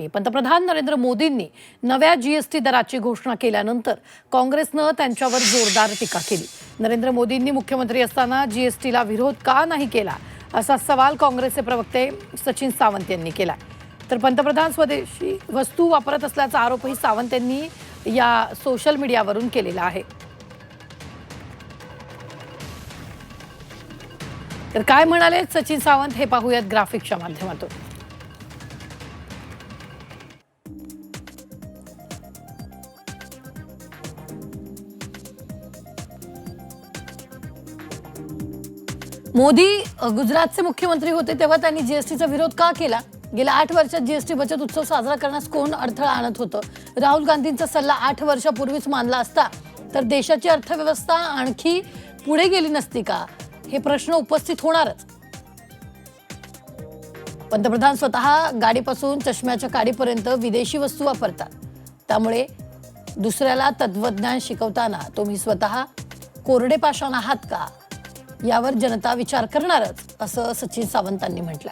बातमी. पंतप्रधान नरेंद्र मोदींनी नव्या जीएसटी दराची घोषणा केल्यानंतर काँग्रेसनं त्यांच्यावर जोरदार टीका केली. नरेंद्र मोदींनी मुख्यमंत्री असताना जीएसटीला विरोध का नाही केला असा सवाल काँग्रेसचे प्रवक्ते सचिन सावंत यांनी केला तर पंतप्रधान स्वदेशी वस्तू वापरत असल्याचा आरोपही सावंत यांनी या सोशल मीडियावरून केलेला आहे. तर काय म्हणाले सचिन सावंत हे पाहूयात ग्राफिकच्या माध्यमातून. मोदी गुजरातचे मुख्यमंत्री होते तेव्हा त्यांनी जीएसटीचा विरोध का केला? गेल्या आठ वर्षात जीएसटी बचत उत्सव साजरा करण्यास कोण अडथळा आणत होतं? राहुल गांधींचा सल्ला आठ वर्षापूर्वीच मानला असता तर देशाची अर्थव्यवस्था आणखी पुढे गेली नसती का? हे प्रश्न उपस्थित होणारच. पंतप्रधान स्वतः गाडीपासून चष्म्याच्या काडीपर्यंत विदेशी वस्तू वापरतात. त्यामुळे दुसऱ्याला तत्वज्ञान शिकवताना तुम्ही स्वतः कोरडे पाषाण आहात का? यावर जनता विचार करणारच असं सचिन सावंतांनी म्हटलं